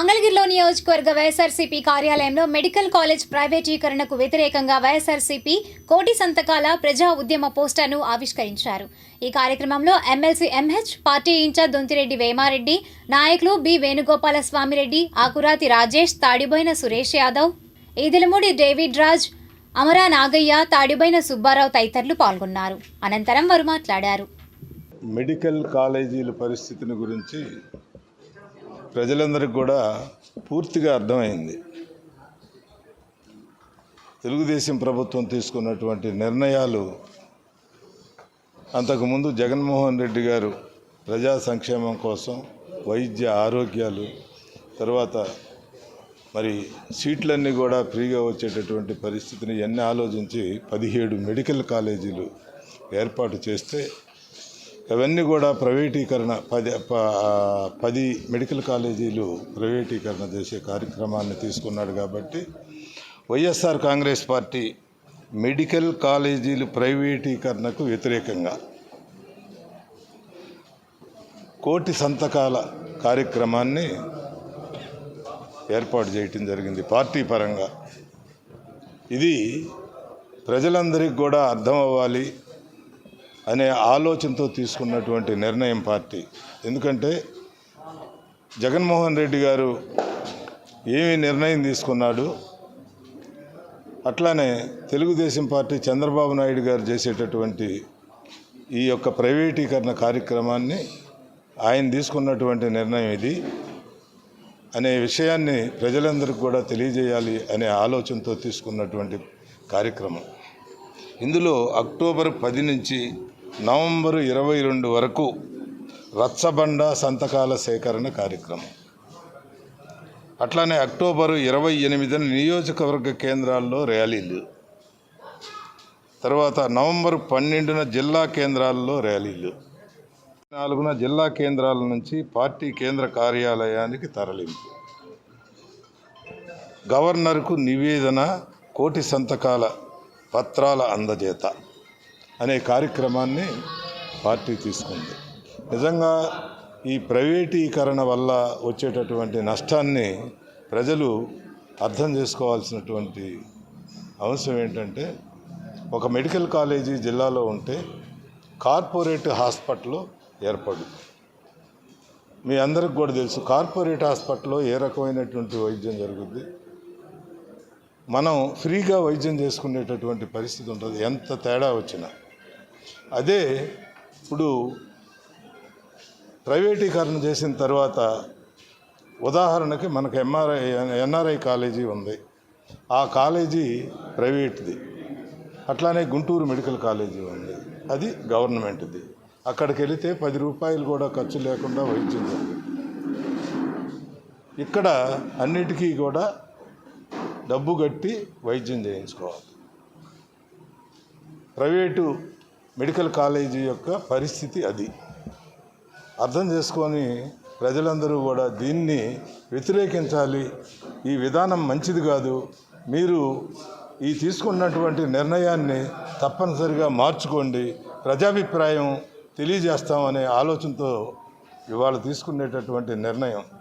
మంగళగిరిలో నియోజకవర్గ వైఎస్ఆర్సీపీ కార్యాలయంలో మెడికల్ కాలేజ్ ప్రైవేటీకరణకు వ్యతిరేకంగా వైఎస్ఆర్సీపీ కోటి సంతకాల ప్రజా ఉద్యమ పోస్టర్ను ఆవిష్కరించారు. ఈ కార్యక్రమంలో MLC M H party incharge Dontireddy Vemareddy నాయకులు బి వేణుగోపాల స్వామిరెడ్డి ఆకురాతి రాజేష్ తాడిబోయిన సురేష్ యాదవ్ ఈదిలమూడి డేవిడ్ రాజ్ అమరా నాగయ్య తాడిబోయిన సుబ్బారావు తదితరులు పాల్గొన్నారు. అనంతరం వారు మాట్లాడారు. మెడికల్ కాలేజీల పరిస్థితిని గురించి ప్రజలందరికీ కూడా పూర్తిగా అర్థమైంది. తెలుగుదేశం ప్రభుత్వం తీసుకున్నటువంటి నిర్ణయాలు అంతకుముందు జగన్మోహన్ రెడ్డి గారు ప్రజా సంక్షేమం కోసం వైద్య ఆరోగ్యాలు తర్వాత మరి సీట్లన్నీ కూడా ఫ్రీగా వచ్చేటటువంటి పరిస్థితిని ఎన్ని ఆలోచించి పదిహేడు మెడికల్ కాలేజీలు ఏర్పాటు చేస్తే ఇవన్నీ కూడా ప్రైవేటీకరణ పది పది మెడికల్ కాలేజీలు ప్రైవేటీకరణ చేసే కార్యక్రమాన్ని తీసుకున్నాడు కాబట్టి వైఎస్ఆర్ కాంగ్రెస్ పార్టీ మెడికల్ కాలేజీలు ప్రైవేటీకరణకు వ్యతిరేకంగా కోటి సంతకాల కార్యక్రమాన్ని ఏర్పాటు చేయటం జరిగింది పార్టీ పరంగా. ఇది ప్రజలందరికీ కూడా అర్థం అవ్వాలి అనే ఆలోచనతో తీసుకున్నటువంటి నిర్ణయం పార్టీ. ఎందుకంటే జగన్మోహన్ రెడ్డి గారు ఏమి నిర్ణయం తీసుకున్నాడు అట్లానే తెలుగుదేశం పార్టీ చంద్రబాబు నాయుడు గారు చేసేటటువంటి ఈ యొక్క ప్రైవేటీకరణ కార్యక్రమాన్ని ఆయన తీసుకున్నటువంటి నిర్ణయం ఇది అనే విషయాన్ని ప్రజలందరికీ కూడా తెలియజేయాలి అనే ఆలోచనతో తీసుకున్నటువంటి కార్యక్రమం. ఇందులో అక్టోబర్ పది నుంచి నవంబర్ ఇరవై రెండు వరకు రచ్చబండ సంతకాల సేకరణ కార్యక్రమం. అట్లానే అక్టోబర్ ఇరవై ఎనిమిదిన నియోజకవర్గ కేంద్రాల్లో ర్యాలీలు. తర్వాత నవంబర్ పన్నెండున జిల్లా కేంద్రాల్లో ర్యాలీలు. నాలుగున జిల్లా కేంద్రాల నుంచి పార్టీ కేంద్ర కార్యాలయానికి తరలింపు. గవర్నర్కు నివేదన కోటి సంతకాల పత్రాల అందజేత. అనే కార్యక్రమాన్ని పార్టీ తీసుకుంది. నిజంగా ఈ ప్రైవేటీకరణ వల్ల వచ్చేటటువంటి నష్టాన్ని ప్రజలు అర్థం చేసుకోవాల్సినటువంటి అంశం ఏంటంటే ఒక మెడికల్ కాలేజీ జిల్లాలో ఉంటే కార్పొరేట్ హాస్పిటల్ ఏర్పడు. మీ అందరికి కూడా తెలుసు కార్పొరేట్ హాస్పిటల్లో ఏ రకమైనటువంటి వైద్యం జరుగుద్ది? మనం ఫ్రీగా వైద్యం చేసుకునేటటువంటి పరిస్థితి ఉంటుంది. ఎంత తేడా వచ్చినా. అదే ఇప్పుడు ప్రైవేటీకరణ చేసిన తర్వాత ఉదాహరణకి మనకు ఎంఆర్ఐ ఎన్ఆర్ఐ కాలేజీ ఉంది. ఆ కాలేజీ ప్రైవేట్ది. అట్లానే గుంటూరు మెడికల్ కాలేజీ ఉంది. అది గవర్నమెంట్ది. అక్కడికి వెళితే పది రూపాయలు కూడా ఖర్చు లేకుండా వైద్యం ఇక్కడ అన్నిటికీ కూడా డబ్బు కట్టి వైద్యం చేయించుకోవాలి. ప్రైవేటు మెడికల్ కాలేజీ యొక్క పరిస్థితి అది. అర్థం చేసుకొని ప్రజలందరూ కూడా దీన్ని వ్యతిరేకించాలి. ఈ విధానం మంచిది కాదు. మీరు ఈ తీసుకున్నటువంటి నిర్ణయాన్ని తప్పనిసరిగా మార్చుకోండి. ప్రజాభిప్రాయం తెలియజేస్తామనే ఆలోచనతో ఇవాళ తీసుకునేటటువంటి నిర్ణయం.